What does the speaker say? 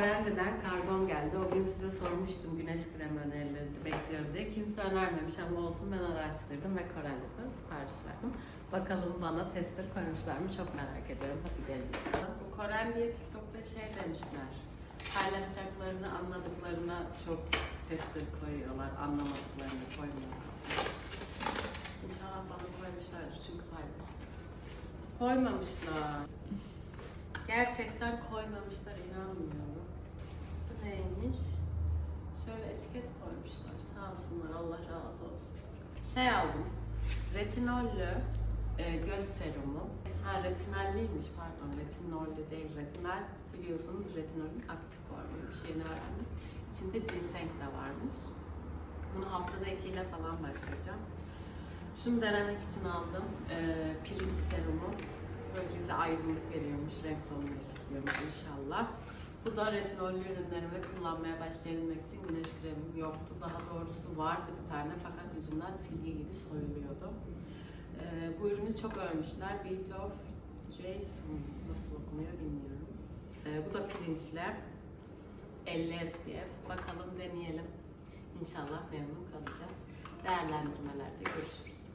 Brandy'den kargom geldi. O gün size sormuştum güneş kremi önerilerinizi bekliyorum diye. Kimse önermemiş ama olsun ben araştırdım ve Corelli'den sipariş verdim. Bakalım bana tester koymuşlar mı çok merak ediyorum. Hadi gelin. Bu Corel diye TikTok'ta şey demişler. Paylaşacaklarını anladıklarına çok tester koyuyorlar. Anlamadıklarını koymuyorlar. İnşallah bana koymuşlardır çünkü paylaştım. Koymamışlar. Gerçekten koymamışlar inanmıyorum. Neymiş? Şöyle etiket koymuşlar. Sağ olsunlar Allah razı olsun. Şey aldım. Retinollü e, göz serumu. Ha retinalliymiş pardon. Retinollü değil retinal. Biliyorsunuz retinolün aktif formu bir şeyini öğrendim. İçinde ginseng de varmış. Bunu haftada ikiyle falan başlayacağım. Şunu denemek için aldım. E, pirinç serumu. Böyle cilde aydınlık veriyormuş, renk tonunu eşitliyormuş inşallah. Bu da retinollü ürünlerimi kullanmaya başlayabilmek için güneş kremim yoktu. Daha doğrusu vardı bir tane fakat yüzümden silgi gibi soyuluyordu. Ee, bu ürünü çok övmüşler. Beat of Jason nasıl okunuyor bilmiyorum. Ee, bu da pirinçle 50 SPF. Bakalım deneyelim. İnşallah memnun kalacağız. Değerlendirmelerde görüşürüz.